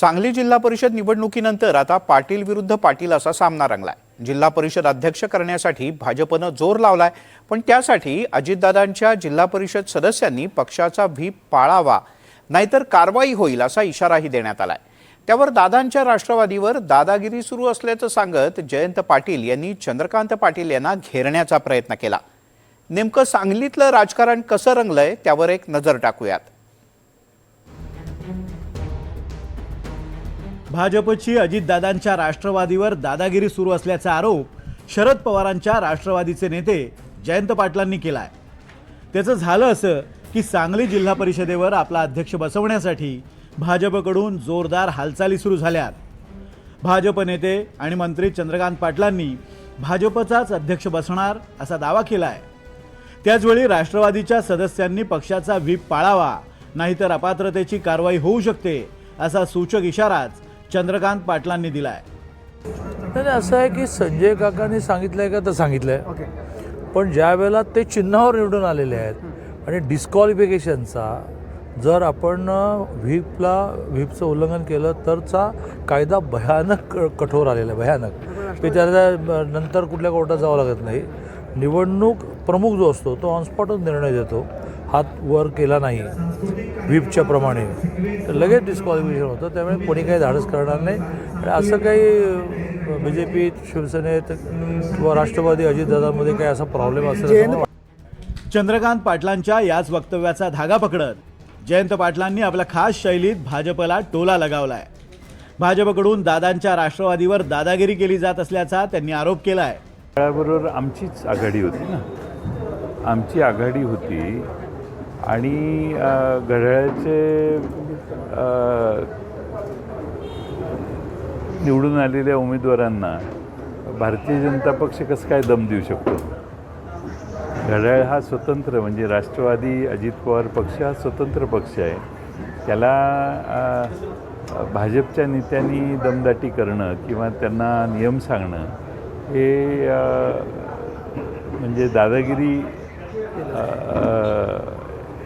सांगली जिल्हा परिषद निवडणुकीनंतर आता पाटील विरुद्ध पाटील असा सामना रंगलाय. जिल्हा परिषद अध्यक्ष करण्यासाठी भाजपनं जोर लावलाय पण त्यासाठी अजितदादांच्या जिल्हा परिषद सदस्यांनी पक्षाचा व्हीप पाळावा नाहीतर कारवाई होईल असा इशाराही देण्यात आलाय. त्यावर दादांच्या राष्ट्रवादीवर दादागिरी सुरू असल्याचं सांगत जयंत पाटील यांनी चंद्रकांत पाटील यांना घेरण्याचा प्रयत्न केला. नेमकं सांगलीतलं राजकारण कसं रंगलंय त्यावर एक नजर टाकूयात. भाजपची अजितदादांच्या राष्ट्रवादीवर दादागिरी सुरू असल्याचा आरोप शरद पवारांच्या राष्ट्रवादीचे नेते जयंत पाटलांनी केलाय. त्याचं झालं असं की सांगली जिल्हा परिषदेवर आपला अध्यक्ष बसवण्यासाठी भाजपकडून जोरदार हालचाली सुरू झाल्यात. भाजप नेते आणि मंत्री चंद्रकांत पाटलांनी भाजपचाच अध्यक्ष बसणार असा दावा केलाय. त्याचवेळी राष्ट्रवादीच्या सदस्यांनी पक्षाचा व्हीप पाळावा नाहीतर अपात्रतेची कारवाई होऊ शकते असा सूचक इशाराच चंद्रकांत पाटलांनी दिलाय. नाही नाही, असं आहे की संजय काकांनी सांगितलंय का तर सांगितलंय. पण ज्या वेळेला ते चिन्हावर निवडून आलेले आहेत आणि डिस्क्वालिफिकेशनचा जर आपण व्हीपला व्हीपचं उल्लंघन केलं तरचा कायदा भयानक क- कठोर आलेला आहे भयानक. की त्याला नंतर कुठल्या कोर्टात जावं लागत नाही. निवडणूक प्रमुख जो असतो तो ऑनस्पॉटच निर्णय देतो. हात वर केला नाही. व्हीपच्या प्रमाणे. तर लगेच डिस्क्वालिफिकेशन होतं. त्यामुळे कोणी काही धाडस करणार नाही. आणि असं काही बी जे पीत शिवसेनेत किंवा राष्ट्रवादी अजितदादांमध्ये काही असा प्रॉब्लेम असेल चंद्रकांत पाटलांच्या याच वक्तव्याचा धागा पकडत जयंत पाटलांनी आपल्या खास शैलीत भाजपला टोला लगावलाय. भाजपकडून दादांच्या राष्ट्रवादीवर दादागिरी केली जात असल्याचा त्यांनी आरोप केलाय. घड्याळाबरोबर आमचीच आघाडी होती ना. आमची आघाडी होती आणि घड्याळाचे निवडून आलेल्या उमेदवारांना भारतीय जनता पक्ष कसं काय दम देऊ शकतो? घड्याळ हा स्वतंत्र म्हणजे राष्ट्रवादी अजित पवार पक्ष हा स्वतंत्र पक्ष आहे. त्याला भाजपच्या नेत्यांनी दमदाटी करणं किंवा त्यांना नियम सांगणं हे म्हणजे दादागिरी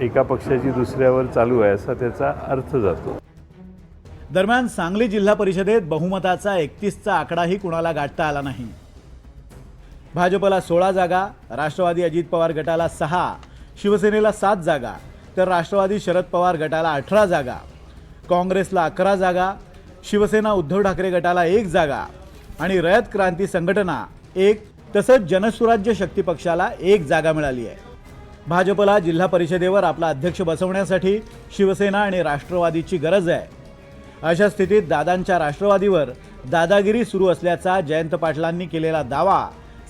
एका पक्षाची दुसऱ्यावर चालू आहे असा त्याचा अर्थ जातो. दरम्यान सांगली जिल्हा परिषदेत बहुमताचा एकतीसचा आकडाही कुणाला गाठता आला नाही. भाजपला सोळा जागा राष्ट्रवादी अजित पवार गटाला सहा शिवसेनेला सात जागा तर राष्ट्रवादी शरद पवार गटाला अठरा जागा काँग्रेसला अकरा जागा शिवसेना उद्धव ठाकरे गटाला एक जागा आणि रयत क्रांती संघटना एक तसंच जनसुराज्य शक्ती पक्षाला एक जागा मिळाली आहे. भाजपला जिल्हा परिषदेवर आपला अध्यक्ष बसवण्यासाठी शिवसेना आणि राष्ट्रवादीची गरज आहे. अशा स्थितीत दादांच्या राष्ट्रवादीवर दादागिरी सुरू असल्याचा जयंत पाटलांनी केलेला दावा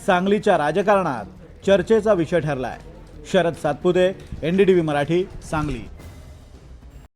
सांगलीच्या राजकारणात चर्चेचा विषय ठरला आहे शरद सातपुते एनडीटीव्ही मराठी सांगली.